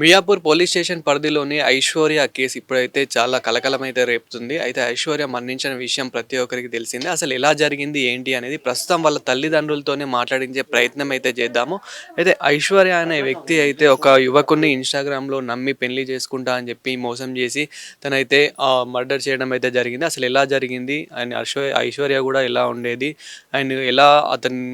Miyapur police station పరిధిలోని Aishwarya case ఇప్పుడైతే చాలా కలకలమైతే రేపుతుంది. అయితే ఐశ్వర్య మరణించిన విషయం ప్రతి ఒక్కరికి తెలిసింది. అసలు ఎలా జరిగింది ఏంటి అనేది ప్రస్తుతం వాళ్ళ తల్లిదండ్రులతోనే మాట్లాడించే ప్రయత్నం అయితే చేద్దాము. అయితే ఐశ్వర్య అనే వ్యక్తి అయితే ఒక యువకుని ఇన్స్టాగ్రామ్లో నమ్మి పెళ్ళి చేసుకుంటా అని చెప్పి మోసం చేసి తనైతే మర్డర్ చేయడం అయితే జరిగింది. అసలు ఎలా జరిగింది? అండ్ ఐశ్వర్య ఐశ్వర్య కూడా ఎలా ఉండేది? అండ్ ఎలా అతను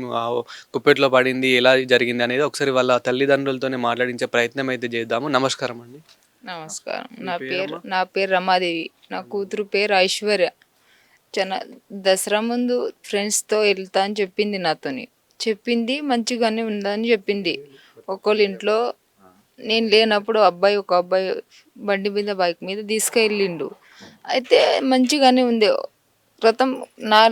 కుప్పెట్లో పడింది? ఎలా జరిగింది అనేది ఒకసారి వాళ్ళ తల్లిదండ్రులతోనే మాట్లాడించే ప్రయత్నం అయితే చేద్దాం. చేద్దాము. నమస్కారం అండి. నమస్కారం. నా పేరు నా పేరు రమాదేవి. నా కూతురు పేరు ఐశ్వర్య. చాలా దసరా ముందు ఫ్రెండ్స్తో వెళ్తా అని చెప్పింది నాతోని. చెప్పింది మంచిగానే ఉందని చెప్పింది. ఒకళ్ళ ఇంట్లో నేను లేనప్పుడు అబ్బాయి ఒక అబ్బాయి బండి మీద బైక్ మీద తీసుకెళ్ళిండు. అయితే మంచిగానే ఉంది. క్రితం నా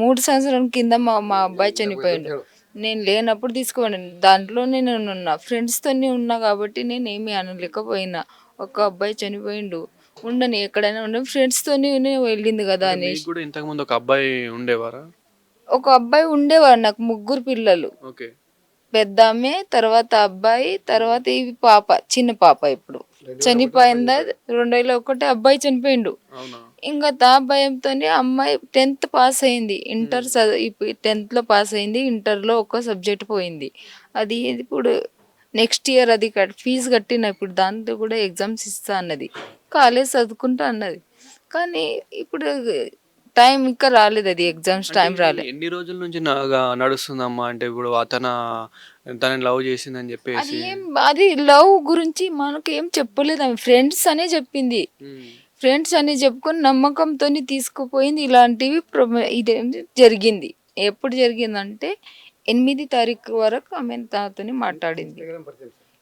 మూడు సంవత్సరాల కింద మా మా అబ్బాయి చనిపోయిండు. నేను లేనప్పుడు తీసుకోండి. దాంట్లో నేను ఉన్నా ఫ్రెండ్స్తోనే ఉన్నా కాబట్టి నేను ఏమీ అనలేకపోయినా. ఒక అబ్బాయి చనిపోయిండు. ఉండని ఎక్కడైనా ఉండ ఫ్రెండ్స్తోనే వెళ్ళింది కదా అని మీకు కూడా ఇంతకుముందు ఒక అబ్బాయి ఉండేవారా? ఒక అబ్బాయి ఉండేవాడు నాకు ముగ్గురు పిల్లలు. ఓకే. పెద్ద ఆమె తర్వాత అబ్బాయి తర్వాత ఇవి పాప చిన్న పాప ఇప్పుడు. చనిపోయిందా. రెండు వేల ఒకటి అబ్బాయి చనిపోయిండు. అవునా? ఇంకా తా భయంతో అమ్మాయి టెన్త్ పాస్ అయింది. ఇంటర్ చదువు టెన్త్లో పాస్ అయింది. ఇంటర్లో ఒక సబ్జెక్ట్ పోయింది. అది ఇప్పుడు నెక్స్ట్ ఇయర్ అది ఫీజు కట్టిన ఇప్పుడు దాంతో కూడా ఎగ్జామ్స్ ఇస్తా అన్నది. కాలేజ్ చదువుకుంటా అన్నది. కానీ ఇప్పుడు టైం ఇంకా రాలేదు అది ఎగ్జామ్స్ టైం రాలేదు ఎన్ని రోజుల నుంచి నడుస్తుందమ్మా? అంటే ఇప్పుడు అతను తనని లవ్ చేసిందని చెప్పేసి. ఏం అది లవ్ గురించి మనకు ఏం చెప్పలేదు ఆమె. ఫ్రెండ్స్ అనే చెప్పింది. ఫ్రెండ్స్ అని చెప్పుకొని నమ్మకంతో తీసుకుపోయింది ఇలాంటివి ప్రొమ- ఇది జరిగింది. ఎప్పుడు జరిగిందంటే ఎనిమిది తారీఖు వరకు ఆమె నాతోని మాట్లాడింది.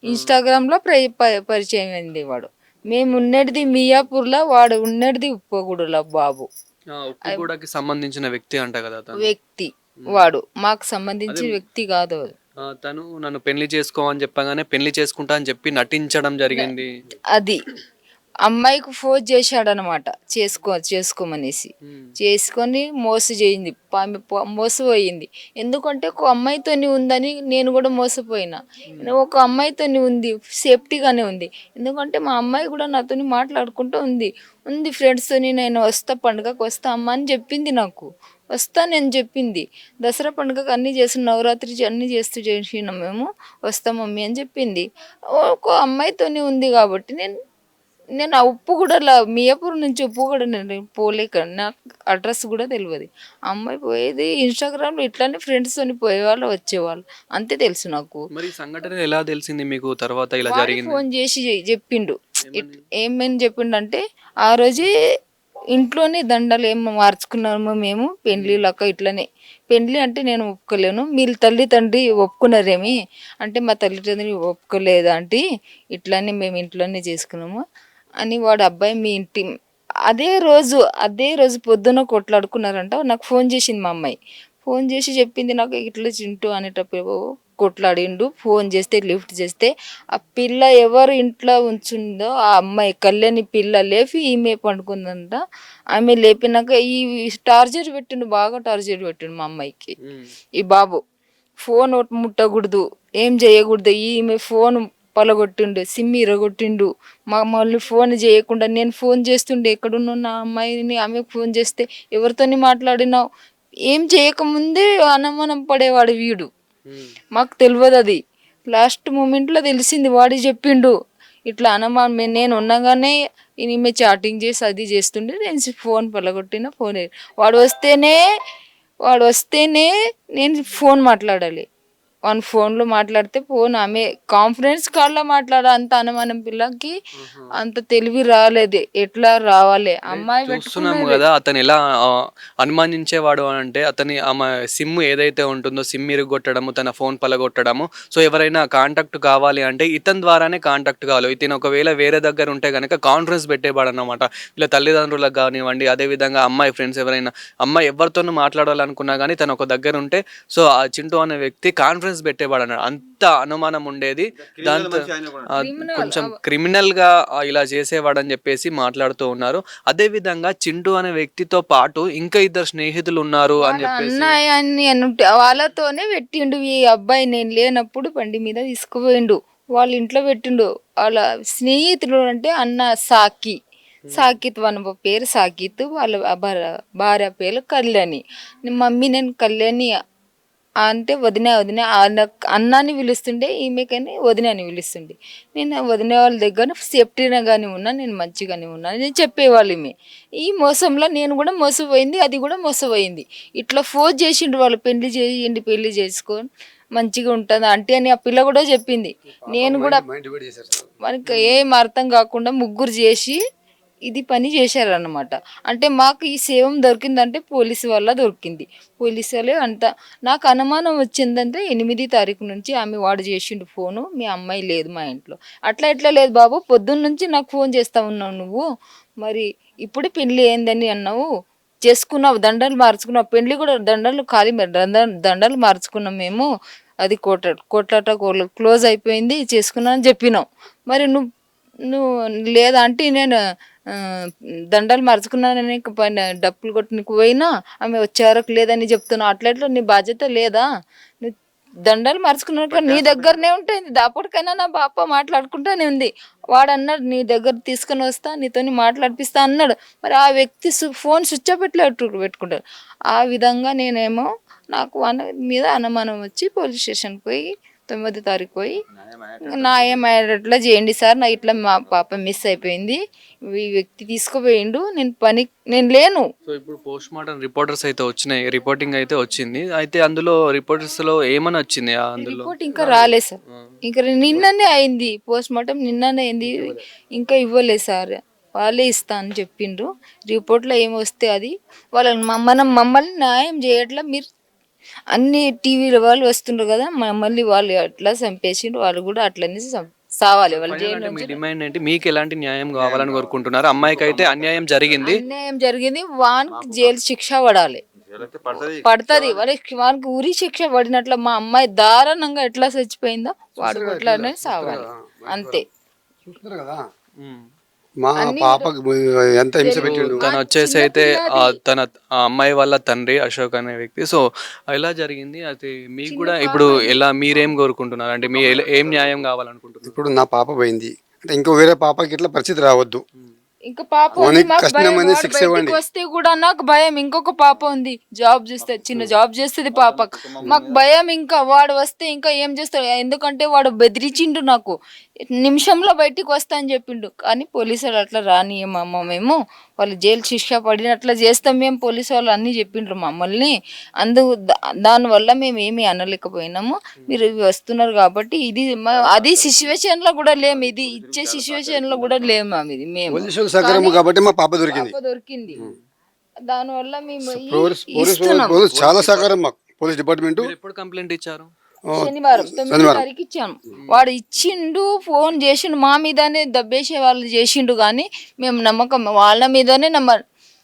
ఇన్స్టాగ్రామ్లో పరిచయం అయింది వాడు. మేము ఉన్నది మియాపూర్లో వాడు ఉన్నది ఉప్పగూడలో బాబు. ఉప్పుగూడకి సంబంధించిన వ్యక్తి అంట కదా అతను వ్యక్తి వాడు. మాకు సంబంధించిన వ్యక్తి కాదు తను నన్ను పెళ్ళి చేసుకోమని చెప్పగానే పెళ్ళి చేసుకుంటా అని చెప్పి నటించడం జరిగింది. అది. అమ్మాయికి ఫోన్ చేశాడనమాట. చేసుకో చేసుకోమనేసి. చేసుకొని మోస చేయింది. ఆమె మోసపోయింది. ఎందుకంటే ఒక అమ్మాయితోని ఉందని నేను కూడా మోసపోయినా. ఒక అమ్మాయితోని ఉంది. సేఫ్టీగానే ఉంది. ఎందుకంటే మా అమ్మాయి కూడా నాతోని మాట్లాడుకుంటూ ఉంది. ఉంది ఫ్రెండ్స్తోని నేను వస్తా పండుగకు వస్తా అమ్మ అని చెప్పింది నాకు. వస్తా నేను చెప్పింది. దసరా పండుగకు అన్నీ చేసి నవరాత్రి అన్నీ చేస్తూ చేసినాం మేము. వస్తాం మమ్మీ అని చెప్పింది. ఒక అమ్మాయితోని ఉంది కాబట్టి నేను నేను ఆ ఉప్పు కూడా మియాపూర్ నుంచి ఉప్పు కూడా నేను పోలేక నాకు అడ్రస్ కూడా తెలియదు అమ్మాయి పోయేది ఇన్స్టాగ్రామ్లో ఇట్లానే ఫ్రెండ్స్తో పోయేవాళ్ళు వచ్చేవాళ్ళు. అంతే తెలుసు నాకు. మరి సంఘటన ఎలా తెలిసింది మీకు? తర్వాత ఇలా జరిగింది. ఫోన్ చేసి చెప్పిండు. ఏమని? చెప్పిండంటే ఆ రోజే ఇంట్లోనే దండలు ఏం మార్చుకున్నాము మేము పెండ్లి లెక్క ఇట్లనే. పెండ్లి అంటే నేను ఒప్పుకోలేను. మీ తల్లి తండ్రి ఒప్పుకున్నారేమి? అంటే మా తల్లి తండ్రి ఒప్పుకోలేదు అంటే ఇట్లానే మేము ఇంట్లోనే చేసుకున్నాము. అని వాడు అబ్బాయి మీ ఇంటి అదే రోజు అదే రోజు పొద్దున కొట్లాడుకున్నారంట. నాకు ఫోన్ చేసింది మా అమ్మాయి. ఫోన్ చేసి చెప్పింది నాకు ఇట్లా చింటూ అనేటప్పుడు కొట్లాడిండు. ఫోన్ చేస్తే లిఫ్ట్ చేస్తే ఆ పిల్ల ఎవరు ఇంట్లో ఉంచుందో ఆ అమ్మాయి కళ్యాణి పిల్ల లేపి ఈమె పండుకుందంట. ఆమె లేపినాక ఈ టార్చర్ పెట్టిండు బాగా టార్చర్ పెట్టిండు మా అమ్మాయికి. ఈ బాబు ఫోన్ ముట్టకూడదు ఏం చేయకూడదు ఈమె ఫోన్ పలగొట్టిండు సిమ్ ఇరగొట్టిండు. మా మళ్ళీ ఫోన్ చేయకుండా నేను ఫోన్ చేస్తుండే ఎక్కడున్న నా అమ్మాయిని? ఆమెకు ఫోన్ చేస్తే ఎవరితోని మాట్లాడినావు? ఏం చేయకముందే అనుమానం పడేవాడు వీడు. మాకు తెలియదు అది. లాస్ట్ మూమెంట్లో తెలిసింది వాడి చెప్పిండు. ఇట్లా అనుమానం మే- నేను ఉండగానే ఈమె చాటింగ్ చేసి అది చేస్తుండే నేను ఫోన్ పలగొట్టిన ఫోన్ వాడు వస్తేనే వాడు వస్తేనే నేను ఫోన్ మాట్లాడాలి. వాని ఫోన్లో మాట్లాడితే ఫోన్ ఆమె కాన్ఫరెన్స్ కాల్లో మాట్లాడ. అంత అనుమానం పిల్లకి అంత తెలివి రాలేదు. ఎట్లా రావాలి? అమ్మాయి చూస్తున్నాం కదా అతను ఎలా అనుమానించేవాడు అని అంటే అతని ఆమె సిమ్ ఏదైతే ఉంటుందో సిమ్ ఇరుగొట్టడము తన ఫోన్ పలగొట్టడము. సో ఎవరైనా కాంటాక్ట్ కావాలి అంటే ఇతని ద్వారానే కాంటాక్ట్ కావాలి. ఇతను ఒకవేళ వేరే దగ్గర ఉంటే కనుక కాన్ఫరెన్స్ పెట్టేవాడు అనమాట ఇలా తల్లిదండ్రులకు కానివ్వండి అదేవిధంగా అమ్మాయి ఫ్రెండ్స్ ఎవరైనా అమ్మాయి ఎవరితోనూ మాట్లాడాలనుకున్నా కానీ తను ఒక దగ్గర ఉంటే సో ఆ చింటూ అనే వ్యక్తి కాన్ఫరెన్స్ పెట్టేవాడు అన్నాడు అంత అనుమానం ఉండేది. దాంతో కొంచెం క్రిమినల్గా ఇలా చేసేవాడు అని చెప్పేసి మాట్లాడుతూ ఉన్నారు. అదే విధంగా చింటూ అనే వ్యక్తితో పాటు ఇంకా ఇద్దరు స్నేహితులు ఉన్నారు అని చెప్పేసి అనుంటే వాళ్ళతోనే పెట్టిండు. ఈ అబ్బాయి నేను లేనప్పుడు బండి మీద తీసుకుపోయిండు. వాళ్ళ ఇంట్లో పెట్టిండు. వాళ్ళ స్నేహితుడు అంటే అన్న సాకి. సాకిత్ వాళ్ళ పేరు సాకిత్. వాళ్ళ భార్య భార్య పేరు కళ్యాణి. మమ్మీ నేను కళ్యాణి. అంటే వదిన వదిన అన్న అన్నాని పిలుస్తుండే ఈమెకని వదిన అని పిలుస్తుండే నేను వదిన వాళ్ళ దగ్గర సేఫ్టీగా కానీ ఉన్నా నేను మంచిగానే ఉన్నా నేను చెప్పేవాళ్ళు ఈమె. ఈ మోసంలో నేను కూడా మోసపోయింది అది కూడా మోసపోయింది. ఇట్లా ఫోర్స్ చేసిండ్రు వాళ్ళు పెళ్ళి చేయండి పెళ్ళి చేసుకొని మంచిగా ఉంటుంది అంటే అని ఆ పిల్ల కూడా చెప్పింది. నేను కూడా మనకి ఏం అర్థం కాకుండా ముగ్గురు చేసి ఇది పని చేశారన్నమాట. అంటే మాకు ఈ సేవం దొరికిందంటే పోలీసు వల్ల దొరికింది. పోలీసు వాళ్ళే అంత నాకు అనుమానం వచ్చిందంటే ఎనిమిది తారీఖు నుంచి ఆమె వాడు చేసిండు ఫోను మీ అమ్మాయి లేదు మా ఇంట్లో. అట్లా ఎట్లా లేదు బాబు పొద్దున్న నుంచి నాకు ఫోన్ చేస్తా ఉన్నావు నువ్వు. మరి ఇప్పుడే పెళ్ళి ఏందని అన్నావు. చేసుకున్నావు దండలు మార్చుకున్నావు. పెళ్ళి కూడా దండలు ఖాళీ మరి దండ దండలు మార్చుకున్నాం మేము. అది కోట కోట్లాట క్లోజ్ అయిపోయింది చేసుకున్నా అని చెప్పినావు మరి నువ్వు నువ్వు లేదా అంటే నేను దండలు మరుచుకున్నానని డప్పులు కొట్టడానికి పోయినా ఆమె వచ్చారకు లేదని చెప్తున్నావు అట్లట్లో నీ బాధ్యత లేదా? దండలు మరుచుకున్నాక నీ దగ్గరనే ఉంటుంది దాపటికైనా నా బాప మాట్లాడుకుంటానే ఉంది. వాడు అన్నాడు నీ దగ్గర తీసుకొని వస్తా నీతోని మాట్లాడిపిస్తా అన్నాడు. మరి ఆ వ్యక్తి ఫోన్ స్విచ్ ఆఫ్ పెట్టి పెట్టుకుంటాడు. ఆ విధంగా నేనేమో నాకు అన మీద అనుమానం వచ్చి పోలీస్ స్టేషన్కి పోయి తొమ్మిది తారీఖు పోయి నా ఏమయ్యేటట్లా చేయండి సార్. నా ఇట్లా మా పాప మిస్ అయిపోయింది. ఈ వ్యక్తి తీసుకుపోయిండు. నేను పని నేను లేను. సో ఇప్పుడు పోస్ట్ మార్టం రిపోర్టర్స్ అయితే వచ్చినాయి. రిపోర్టింగ్ అయితే వచ్చింది. అయితే అందులో రిపోర్టర్స్లో ఏమని వచ్చింది? అందులో రిపోర్ట్ ఇంకా రాలేదు సార్. ఇంకా నిన్ననే అయింది. పోస్ట్ మార్టం నిన్ననే అయింది. ఇంకా ఇవ్వలేదు సార్. వాళ్ళే ఇస్తా అని చెప్పిండ్రు. రిపోర్ట్లో ఏమి వస్తే అది. వాళ్ళని మ- మనం మమ్మల్ని న్యాయం చేయట్లా మీరు అన్ని టీవీల వాళ్ళు వస్తుండ్రు కదా మమ్మల్ని వాళ్ళు అట్లా చంపేసిండ్రు వాళ్ళు కూడా అట్లనే సావాలి వాళ్ళు జైలు డిమాండ్ ఏంటి? మీకు ఎలాంటి న్యాయం కావాలని కోరుకుంటున్నారు? అమ్మాయికి అయితే అన్యాయం జరిగింది. అన్యాయం జరిగింది వానికి జైలు శిక్ష పడాలి. పడుతుంది. వాళ్ళకి వానికి ఉరి శిక్ష పడినట్లు మా అమ్మాయి దారుణంగా ఎట్లా చచ్చిపోయిందో వాడు అట్లానే సావాలి. అంతే. చూస్తున్నారు కదా. మా పాపకు ఎంత హింస పెట్టిండు? తను వచ్చేసి అయితే ఆ తన ఆ అమ్మాయి వాళ్ళ తండ్రి అశోక్ అనే వ్యక్తి. సో ఎలా జరిగింది? అయితే మీకు కూడా ఇప్పుడు ఎలా మీరేం కోరుకుంటున్నారు? అంటే మీ ఎలా- ఏం న్యాయం కావాలనుకుంటున్నారు? ఇప్పుడు నా పాప పోయింది. అంటే ఇంకో వేరే పాపకి ఇట్లా పరిస్థితి రావద్దు. ఇంకా పాప ఉంది, వానికి మాకు భయం. కఠినమైన వాడు శిక్ష బయటికి ఇవ్వండి. వస్తే కూడా నాకు భయం. ఇంకొక పాప ఉంది. జాబ్ చేస్తే చిన్న జాబ్ చేస్తుంది పాప మాకు భయం ఇంకా. వాడు వస్తే ఇంకా ఏం చేస్తాడు? ఎందుకంటే వాడు బెదిరించిండు నాకు. నిమిషంలో బయటికి వస్తా అని చెప్పిండు. కానీ పోలీసు వాళ్ళు అట్లా రానియమమ్మ మేము. వాళ్ళు జైలు శిక్ష పడినట్లా చేస్తాం మేము పోలీసు వాళ్ళు అన్నీ చెప్పిండ్రు మమ్మల్ని. అందు దానివల్ల మేము ఏమీ అనలేకపోయినాము. మీరు ఇవి వస్తున్నారు కాబట్టి ఇది మా- అది సిచ్యువేషన్లో కూడా లేము. ఇది ఇచ్చే సిచ్యువేషన్లో కూడా లేము ఇది మేము. పోలీసులు కాబట్టి మా పాప దొరికింది. పాప దొరికింది. దానివల్ల మేము చాలా సహకారం మాకు. Police department. ఎప్పుడు కంప్లైంట్ ఇచ్చారు? శనివారం తొమ్మిది తారీఖు ఇచ్చాను వాడు ఇచ్చిండు ఫోన్ చేసిండు మా మీదనే దబ్బేసే వాళ్ళు చేసిండు కానీ మేము నమ్మకం వాళ్ళ మీదనే నమ్మ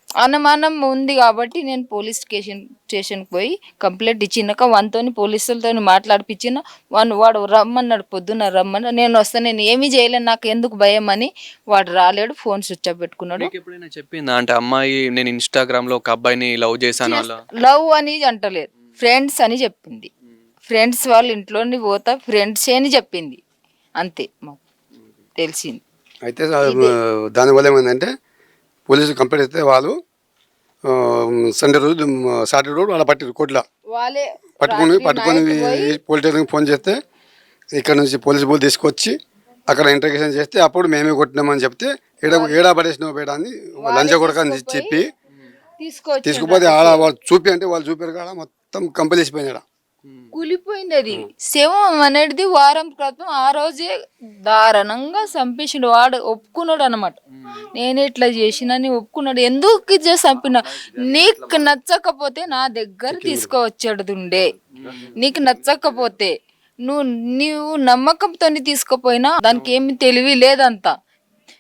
అనుమానం ఉంది కాబట్టి నేను పోలీస్ స్టేషన్ స్టేషన్కి పోయి కంప్లైంట్ ఇచ్చినాక వానితోని పోలీసులతో మాట్లాడిపించిన వాడు వాడు రమ్మన్నాడు పొద్దున్న రమ్మన్నా నేను వస్తాను నేను ఏమీ చేయలేను నాకు ఎందుకు భయం అని వాడు రాలేడు ఫోన్ స్విచ్ ఆఫ్ పెట్టుకున్నాడు. ఎప్పుడైనా చెప్పిందా? అంటే అమ్మాయి నేను ఇన్స్టాగ్రామ్లో ఒక అబ్బాయిని లవ్ చేశాను లవ్ అని అంటలేదు ఫ్రెండ్స్ అని చెప్పింది. ఫ్రెండ్స్ వాళ్ళ ఇంట్లోని పోతా ఫ్రెండ్స్ అని చెప్పింది. అంతే మాకు తెలిసింది. అయితే దానివల్ల ఏమైందంటే పోలీసు కంప్లైంట్ అయితే వాళ్ళు సండే రోజు సాటర్డే రోజు వాళ్ళ పట్టిరు కోట్ల వాళ్ళే పట్టుకొని పట్టుకొని పోలీస్ స్టేషన్కి ఫోన్ చేస్తే ఇక్కడ నుంచి పోలీస్ బోల్ తీసుకొచ్చి అక్కడ ఇంటర్గేషన్ చేస్తే అప్పుడు మేమే కొట్టినామని చెప్తే ఏడ ఏడా పడేసినావు బేడా అని లంచ కొడక అని చెప్పి తీసుకుపోతే ఆడ వాళ్ళు చూపి అంటే వాళ్ళు చూపారు కాడ మొత్తం కంపలేసిపోయినాడు కూలిపోయింది అది శవం అనేది వారం క్రితం ఆ రోజే దారుణంగా చంపేసిండు. వాడు ఒప్పుకున్నాడు అనమాట నేను ఇట్లా చేసినని ఒప్పుకున్నాడు. ఎందుకు చంపిన? నీకు నచ్చకపోతే నా దగ్గర తీసుకువచ్చాడు ఉండే నీకు నచ్చకపోతే నువ్వు నువ్వు నమ్మకంతో తీసుకుపోయినా దానికి ఏమి తెలివి లేదంతా.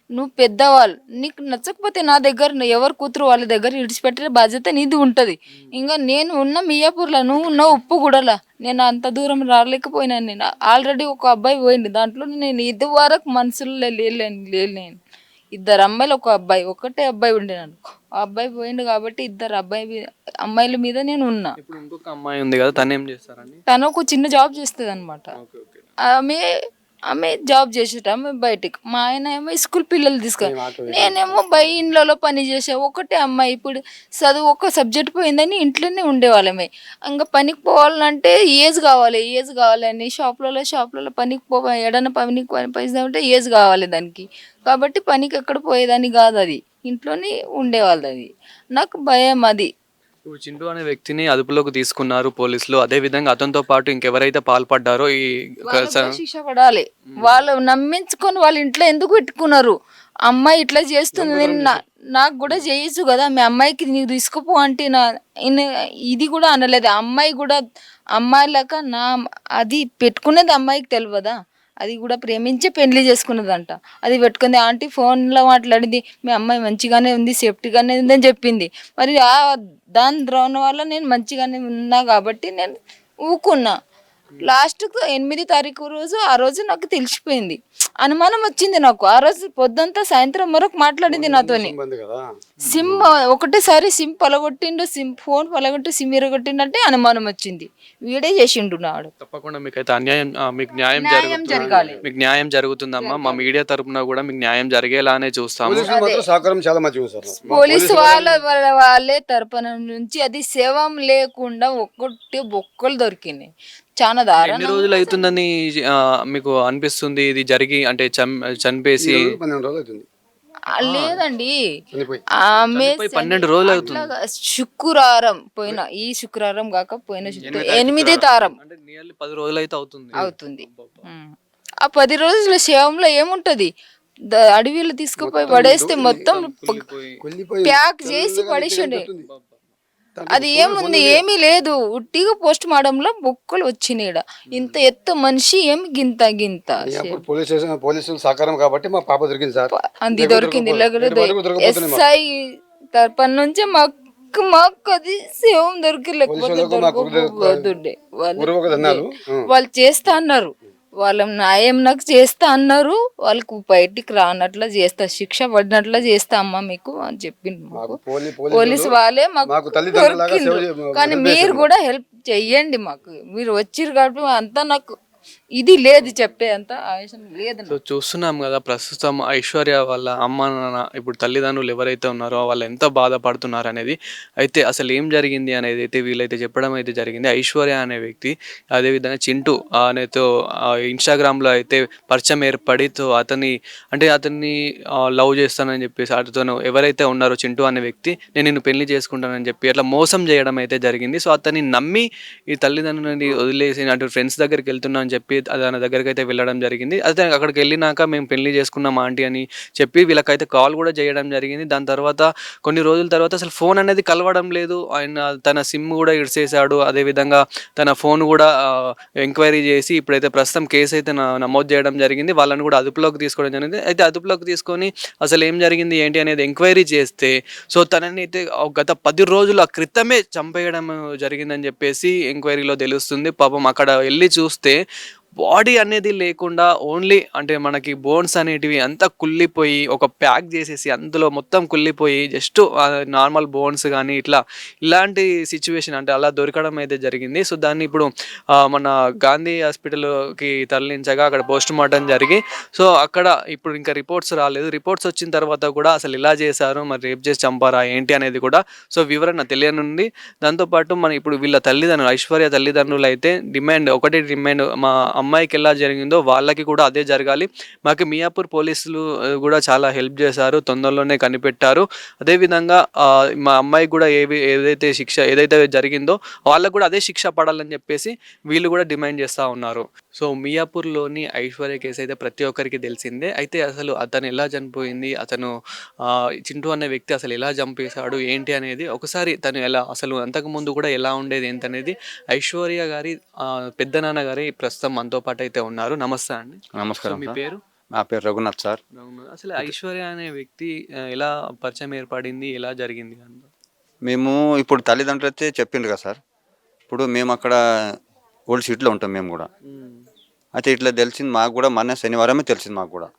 నువ్వు పెద్దవాళ్ళు. నీకు నచ్చకపోతే నా దగ్గర ఎవరు కూతురు వాళ్ళ దగ్గర విడిచిపెట్టే బాధ్యత నీది ఉంటుంది. ఇంకా నేను ఉన్న మియాపూర్లో నువ్వు ఉన్న ఉప్పు కూడలా నేను అంత దూరం రాలేకపోయినాను నేను. ఆల్రెడీ ఒక అబ్బాయి పోయింది దాంట్లో నేను ఇది వరకు మనసులో లేలేను లేలేను ఇద్దరు అమ్మాయిలు ఒక అబ్బాయి. ఒకటే అబ్బాయి ఉండే ఆ అబ్బాయి పోయిండు కాబట్టి ఇద్దరు అబ్బాయి మీద- అమ్మాయిల మీద నేను ఉన్నా. ఇప్పుడు ఇంకొక అమ్మాయి ఉంది కదా తను ఏం చేస్తారండి? తను ఒక చిన్న జాబ్ చేస్తుంది అనమాట ఆమె ఆమె జాబ్ చేసేట ఆమె బయటికి. మా ఆయన ఏమో స్కూల్ పిల్లలు తీసుకొని నేనేమో బయ ఇండ్లలో పని చేసే. ఒకటే అమ్మాయి ఇప్పుడు చదువు ఒక సబ్జెక్ట్ పోయిందని ఇంట్లోనే ఉండేవాళ్ళమే. ఇంకా పనికి పోవాలంటే ఏజ్ కావాలి ఏజ్ కావాలని షాప్లలో షాప్లలో పనికి పో ఎడన పనికి పని పైసా ఉంటే ఏజ్ కావాలి దానికి. కాబట్టి పనికి ఎక్కడ పోయేదాన్ని కాదు అది. ఇంట్లోనే ఉండేవాళ్ళది. అది నాకు భయం అది. ఇప్పుడు చింటూ అనే వ్యక్తిని అదుపులోకి తీసుకున్నారు పోలీసులు. అదే విధంగా అతనితో పాటు ఇంకెవరైతే పాల్పడ్డారో ఈ శిక్ష పడాలి. వాళ్ళు నమ్మించుకొని వాళ్ళ ఇంట్లో ఎందుకు పెట్టుకున్నారు? అమ్మాయి ఇట్లా చేస్తుంది. నాకు కూడా చేయొచ్చు కదా. మీ అమ్మాయికి నీకు తీసుకుపో అంటే నా ఇది కూడా అనలేదు. అమ్మాయి కూడా అమ్మాయి లాగా నా అది పెట్టుకునేది అమ్మాయికి తెలియదా? అది కూడా ప్రేమించి పెళ్ళి చేసుకున్నదంట. అది పెట్టుకుంది ఆంటీ ఫోన్లో మాట్లాడింది మీ అమ్మాయి మంచిగానే ఉంది సేఫ్టీగానే ఉందని చెప్పింది. మరి ఆ దాని ద్రోణ వల్ల నేను మంచిగానే ఉన్నా కాబట్టి నేను ఊకున్నా. లాస్ట్కు ఎనిమిది తారీఖు రోజు ఆ రోజు నాకు తెలిసిపోయింది. అనుమానం వచ్చింది నాకు. ఆ రోజు పొద్దంతా సాయంత్రం వరకు మాట్లాడింది నాతోని. సిమ్ ఒకటేసారి సిమ్ పలగొట్టిండు సిమ్ ఫోన్ పలగొట్టి సిమ్ ఇరగొట్టిండంటే అనుమానం వచ్చింది. వీడే చేసిండు నాడు. తప్పకుండా మీకైతే అన్యాయం ఆ, మీకు న్యాయం న్యాయం జరుగుతుంది జరగాలి. మీకు న్యాయం జరుగుతుందమ్మా. మా మీడియా తరపున కూడా మీకు న్యాయం జరిగేలానే చూస్తాము. పోలీసు వాళ్ళ వాళ్ళ వాళ్ళే తరపున నుంచి అది సేవం లేకుండా ఒక్కటి బొక్కలు దొరికినాయి. చాలా ఎన్ని దారుణం. రోజులు అవుతుందని ఆ, మీకు అనిపిస్తుంది? ఇది జరిగి అంటే చం- చంపేసి పన్నెండు రోజులు అవుతుంది ఆ, లేదండి. చనిపోయి. ఆమె చనిపోయి పన్నెండు రోజులు అవుతుంది అట్లాగా శుక్రవారం పోయిన ఈ శుక్రవారం కాక పోయిన శుక్రవారం ఎనిమిది తారం. అంటే నియర్లీ పది రోజులు అయితే అవుతుంది. అవుతుంది ఉమ్. ఆ పది రోజుల శవంలో ఏముంటది? ద- అడవిలో తీసుకుపోయి పడేస్తే మొత్తం ప- కొల్లిపోయి ప్యాక్ చేసి పడేసిండే. అది ఏముంది? ఏమీ లేదు. ఉట్టిగా పోస్ట్ మార్టంలో బొక్కలు వచ్చినాయి ఇంత ఎత్తు మనిషి ఏమి గింత గింత పోలీస్ స్టేషన్ పోలీసులు సహకారం కాబట్టి మా పాప దొరికింది సార్. అంది దొరికింది. ఎస్ఐ తరపున నుంచి మాకు మాకు అది శవం దొరికి లేకపోతే పోలీసులకు మాకు దొరకకపోతుండే వాళ్ళు ఊరవక ధనాలు వాళ్ళు చేస్తా అన్నారు. వాళ్ళ న్యాయం నాకు చేస్తా అన్నారు వాళ్ళకు బయటికి రానట్లా చేస్తా శిక్ష పడినట్లా చేస్తా అమ్మా మీకు అని చెప్పింది మాకు మాకు పోలీ పోలీసు వాళ్ళే మాకు దొరికిండ్రు. కానీ మీరు. కూడా హెల్ప్ చెయ్యండి మాకు మీరు వచ్చిర్రు కాబట్టి అంతా నాకు ఇది లేదు చెప్పే అంత ఆవేశం లేదు సో చూస్తున్నాం కదా ప్రస్తుతం ఐశ్వర్య వాళ్ళ అమ్మ నాన్న ఇప్పుడు తల్లిదండ్రులు ఎవరైతే ఉన్నారో వాళ్ళు ఎంత బాధపడుతున్నారు అనేది అయితే అసలు ఏం జరిగింది అనేది అయితే వీళ్ళైతే చెప్పడం అయితే జరిగింది. ఐశ్వర్య అనే వ్యక్తి అదేవిధంగా చింటూ అనేతో ఇన్స్టాగ్రామ్లో అయితే పరిచయం ఏర్పడి అతని అంటే అతన్ని లవ్ చేస్తానని చెప్పేసి అతను ఎవరైతే ఉన్నారో చింటూ అనే వ్యక్తి నేను నిన్ను పెళ్ళి చేసుకుంటానని చెప్పి అట్లా మోసం చేయడం అయితే జరిగింది. సో అతన్ని నమ్మి ఈ తల్లిదండ్రులని వదిలేసి అటు ఫ్రెండ్స్ దగ్గరికి వెళ్తున్నా అని చెప్పి దాని దగ్గరికి అయితే వెళ్ళడం జరిగింది. అయితే అక్కడికి వెళ్ళినాక మేము పెళ్ళి చేసుకున్నాం ఆంటీ అని చెప్పి వీళ్ళకైతే కాల్ కూడా చేయడం జరిగింది. దాని తర్వాత కొన్ని రోజుల తర్వాత అసలు ఫోన్ అనేది కలవడం లేదు. ఆయన తన సిమ్ కూడా ఇడిసేసాడు. అదేవిధంగా తన ఫోన్ కూడా ఎంక్వైరీ చేసి ఇప్పుడైతే ప్రస్తుతం కేసు అయితే నమోదు చేయడం జరిగింది. వాళ్ళని కూడా అదుపులోకి తీసుకోవడం జరిగింది. అయితే అదుపులోకి తీసుకొని అసలు ఏం జరిగింది ఏంటి అనేది ఎంక్వైరీ చేస్తే సో తనని అయితే గత పది రోజుల క్రితమే చంపేయడం జరిగిందని చెప్పేసి ఎంక్వైరీలో తెలుస్తుంది. పాపం అక్కడ వెళ్ళి చూస్తే బాడీ అనేది లేకుండా ఓన్లీ అంటే మనకి బోన్స్ అనేటివి అంతా కుళ్ళిపోయి ఒక ప్యాక్ చేసేసి అందులో మొత్తం కుళ్ళిపోయి జస్ట్ నార్మల్ బోన్స్ కానీ ఇట్లా ఇలాంటి సిచ్యువేషన్ అంటే అలా దొరకడం అయితే జరిగింది. సో దాన్ని ఇప్పుడు మన గాంధీ హాస్పిటల్కి తరలించగా అక్కడ పోస్ట్ మార్టం జరిగి సో అక్కడ ఇప్పుడు ఇంకా రిపోర్ట్స్ రాలేదు. రిపోర్ట్స్ వచ్చిన తర్వాత కూడా అసలు ఇలా చేశారు మరి రేప్ చేసి చంపారా ఏంటి అనేది కూడా సో వివరణ తెలియనుంది. దాంతోపాటు మన ఇప్పుడు వీళ్ళ తల్లిదండ్రులు ఐశ్వర్య తల్లిదండ్రులు అయితే డిమాండ్ ఒకటి డిమాండ్ మా అమ్మాయికి ఎలా జరిగిందో వాళ్ళకి కూడా అదే జరగాలి. మాకు మియాపూర్ పోలీసులు కూడా చాలా హెల్ప్ చేశారు తొందరలోనే కనిపెట్టారు. అదేవిధంగా మా అమ్మాయికి కూడా ఏవి ఏదైతే శిక్ష ఏదైతే జరిగిందో వాళ్ళకు కూడా అదే శిక్ష పడాలని చెప్పేసి వీళ్ళు కూడా డిమాండ్ చేస్తూ ఉన్నారు. సో మియాపూర్లోని ఐశ్వర్య కేసు అయితే ప్రతి ఒక్కరికి తెలిసిందే. అయితే అసలు అతను ఎలా చనిపోయింది అతను చింటూ అనే వ్యక్తి అసలు ఎలా చంపేశాడు ఏంటి అనేది ఒకసారి తను ఎలా అసలు అంతకు ముందు కూడా ఎలా ఉండేది ఏంటనేది ఐశ్వర్య గారి పెద్దనాన్న పెద్ద నాన్న గారి ప్రస్తుతం మనతో పాటు అయితే ఉన్నారు. నమస్తే అండి. నమస్కారం మీ. పేరు? నా పేరు రఘునాథ్ సార్. అసలు ఐశ్వర్య అనే వ్యక్తి ఎలా పరిచయం ఏర్పడింది ఎలా జరిగింది మేము ఇప్పుడు తల్లిదండ్రులు అయితే చెప్పిండ్రు కదా సార్. ఇప్పుడు మేము అక్కడ ఓల్డ్ సిటీలో ఉంటాం మేము కూడా. అయితే ఇట్లా తెలిసింది మాకు కూడా మొన్న శనివారమే తెలిసింది మాకు కూడా.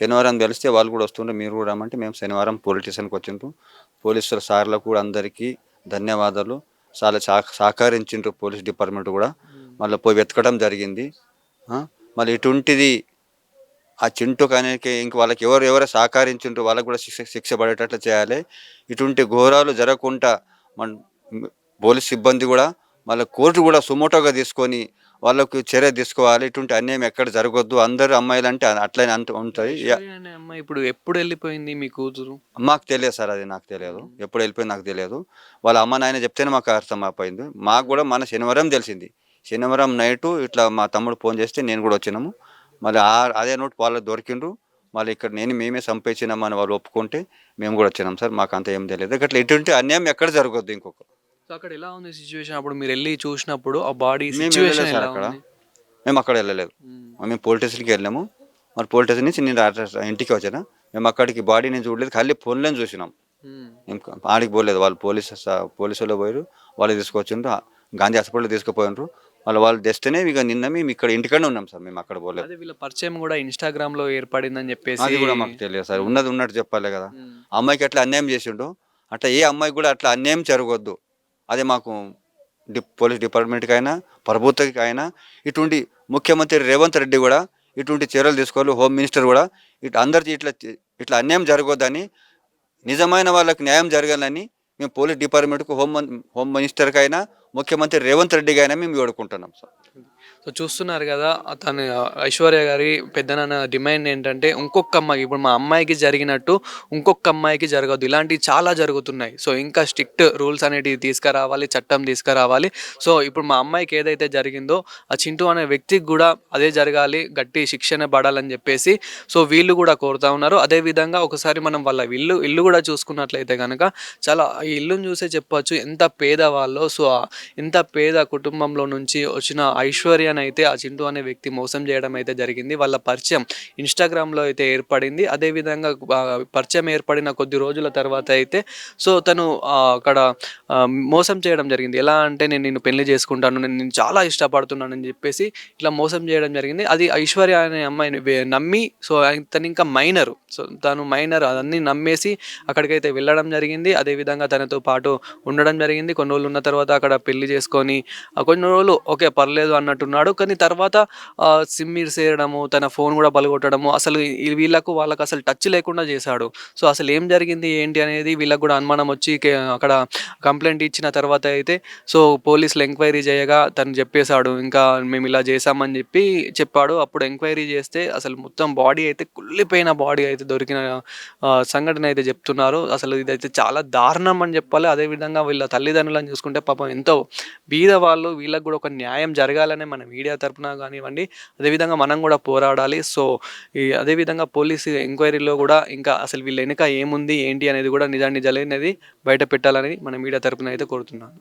శనివారం తెలిస్తే వాళ్ళు కూడా వస్తుండ్రు మీరు కూడా రమ్మంటే మేము శనివారం పోలీస్ స్టేషన్కి వచ్చిండ్రు. పోలీసుల సార్లకు కూడా అందరికీ ధన్యవాదాలు. చాలా సహ- సహకరించిండ్రు పోలీస్ డిపార్ట్మెంట్ కూడా. మళ్ళీ పోయి వెతకడం జరిగింది. మళ్ళీ ఇటువంటిది ఆ చింటూ కానీ ఇంక వాళ్ళకి ఎవరు ఎవరు సహకరించుంటారో వాళ్ళకి కూడా శిక్ష శిక్ష పడేటట్లు చేయాలి. ఇటువంటి ఘోరాలు జరగకుండా మన పోలీస్ సిబ్బంది కూడా వాళ్ళ కోర్టు కూడా సుమోటోగా తీసుకొని వాళ్ళకు చర్య తీసుకోవాలి. ఇటువంటి అన్యాయం ఎక్కడ జరగొద్దు. అందరు అమ్మాయిలు అంటే అట్లనే అంటూ ఉంటుంది యా- ఐశ్వర్య అనే అమ్మాయి ఇప్పుడు ఎప్పుడు వెళ్ళిపోయింది మీ కూతురు? మాకు తెలియదు సార్ అది నాకు తెలియదు. ఎప్పుడు వెళ్ళిపోయింది నాకు తెలియదు. వాళ్ళ అమ్మ నాయన చెప్తేనే మాకు అర్థం అయిపోయింది. మాకు కూడా మన శనివారం తెలిసింది. శనివారం నైటు ఇట్లా మా తమ్ముడు ఫోన్ చేస్తే నేను కూడా వచ్చినాము. మళ్ళీ ఆ- అదే నోట్ వాళ్ళకి దొరికిండ్రు. మళ్ళీ ఇక్కడ నేను మేమే సంపేసినామని వాళ్ళు ఒప్పుకుంటే మేము కూడా వచ్చినాం సార్. మాకు అంత ఏం తెలియదు. అట్లా ఇటువంటి అన్యాయం ఎక్కడ జరగొద్దు ఇంకొక. సో అక్కడ ఎలా ఉంది సిచ్యువేషన్ అప్పుడు మీరు వెళ్ళి చూసినప్పుడు ఆ బాడీ మేము సిచ్యువేషన్ సార్ అక్కడ. మేము అక్కడ వెళ్ళలేదు. మేము పోలీస్ స్టేషన్కి వెళ్ళాము. మరి పోలీస్ స్టేషన్ నుంచి నేను ఇంటికి వచ్చాను. మేము అక్కడికి బాడీ నేను చూడలేదు. ఖాళీ ఫోన్లోనే చూసినాం. కా- ఆడికి పోలేదు. వాళ్ళు పోలీస్ స- పోలీసు వాళ్ళు పోయారు వాళ్ళు తీసుకొచ్చిండ్రు. గాంధీ హాస్పిటల్ తీసుకుపోయినరు వాళ్ళు వాళ్ళు తెస్తేనే ఇక నిన్న మేము ఇక్కడ ఇంటికనే ఉన్నాం సార్ మేము అక్కడ పోలేదు. అదే వీళ్ళ పరిచయం కూడా ఇన్స్టాగ్రామ్లో ఏర్పడిందని చెప్పేసి అది కూడా మాకు తెలియదు సార్ ఉన్నది ఉన్నట్టు చెప్పాలి కదా. మ్మ్. అమ్మాయికి అట్లా అన్యాయం చేసిండు? అట్లా ఏ అమ్మాయికి కూడా అట్లా అన్యాయం జరగవద్దు అదే మాకు డి పోలీస్ డిపార్ట్మెంట్కి అయినా ప్రభుత్వకి అయినా ఇటువంటి ముఖ్యమంత్రి రేవంత్ రెడ్డి కూడా ఇటువంటి చర్యలు తీసుకోవాలి హోమ్ మినిస్టర్ కూడా ఇట్లా అందరికీ ఇట్లా ఇట్లా అన్యాయం జరగొద్దని నిజమైన వాళ్ళకి న్యాయం జరగాలని మేము పోలీస్ డిపార్ట్మెంట్కు హోమ్ హోమ్ మినిస్టర్కి అయినా ముఖ్యమంత్రి రేవంత్ రెడ్డికి అయినా మేము వేడుకుంటున్నాం సార్. సో చూస్తున్నారు కదా తను ఐశ్వర్య గారి పెద్దనాన్న డిమాండ్ ఏంటంటే ఇంకొక అమ్మాయికి ఇప్పుడు మా అమ్మాయికి జరిగినట్టు ఇంకొక అమ్మాయికి జరగదు. ఇలాంటివి చాలా జరుగుతున్నాయి. సో ఇంకా స్ట్రిక్ట్ రూల్స్ అనేటివి తీసుకురావాలి చట్టం తీసుకురావాలి. సో ఇప్పుడు మా అమ్మాయికి ఏదైతే జరిగిందో ఆ చింటూ అనే వ్యక్తికి కూడా అదే జరగాలి గట్టి శిక్షణ పడాలని చెప్పేసి సో వీళ్ళు కూడా కోరుతా ఉన్నారు. అదేవిధంగా ఒకసారి మనం వాళ్ళ ఇల్లు ఇల్లు కూడా చూసుకున్నట్లయితే కనుక చాలా ఈ ఇల్లుని చూసే చెప్పొచ్చు ఎంత పేదవాళ్ళో. సో ఇంత పేద కుటుంబంలో నుంచి వచ్చిన ఐశ్వర్యనైతే అయితే ఆ చింటూ అనే వ్యక్తి మోసం చేయడం అయితే జరిగింది. వాళ్ళ పరిచయం ఇన్స్టాగ్రామ్లో అయితే ఏర్పడింది. అదేవిధంగా పరిచయం ఏర్పడిన కొద్ది రోజుల తర్వాత అయితే సో తను అక్కడ మోసం చేయడం జరిగింది. ఎలా అంటే నేను నిన్ను పెళ్ళి చేసుకుంటాను నేను నేను చాలా ఇష్టపడుతున్నాను అని చెప్పేసి ఇట్లా మోసం చేయడం జరిగింది. అది ఐశ్వర్య అనే అమ్మాయిని నమ్మి సో తను ఇంకా మైనర్. సో తను మైనర్ అదన్నీ నమ్మేసి అక్కడికైతే వెళ్ళడం జరిగింది. అదేవిధంగా తనతో పాటు ఉండడం జరిగింది. కొన్ని రోజులు ఉన్న తర్వాత అక్కడ పెళ్ళి చేసుకొని కొన్ని రోజులు ఓకే పర్లేదు అన్నట్టున్నాడు. కానీ తర్వాత ఆ, సిమ్ తన ఫోన్ కూడా పలగొట్టడము అసలు వీళ్ళకు వాళ్ళకు అసలు టచ్ లేకుండా చేశాడు. సో అసలు ఏం జరిగింది ఏంటి అనేది వీళ్ళకు కూడా అనుమానం వచ్చి అక్కడ కంప్లైంట్ ఇచ్చిన తర్వాత అయితే సో పోలీసులు ఎంక్వైరీ చేయగా తను చెప్పేశాడు ఇంకా మేము ఇలా చేశామని చెప్పి చెప్పాడు. అప్పుడు ఎంక్వైరీ చేస్తే అసలు మొత్తం బాడీ అయితే కుళ్ళిపోయిన బాడీ అయితే దొరికిన సంఘటన అయితే చెప్తున్నారు. అసలు ఇదైతే చాలా దారుణం అని చెప్పాలి. అదేవిధంగా వీళ్ళ తల్లిదండ్రులను చూసుకుంటే పాపం ఎంతో బీద వాళ్ళు వీళ్ళకి కూడా ఒక న్యాయం జరగాలనే మన మీడియా తరపున కానివ్వండి అదేవిధంగా మనం కూడా పోరాడాలి. సో ఈ అదేవిధంగా పోలీసు ఎంక్వైరీలో కూడా ఇంకా అసలు వీళ్ళ వెనుక ఏముంది ఏంటి అనేది కూడా నిజాన్ని నిజాలనేది బయట పెట్టాలని మన మీడియా తరపున అయితే కోరుతున్నాను.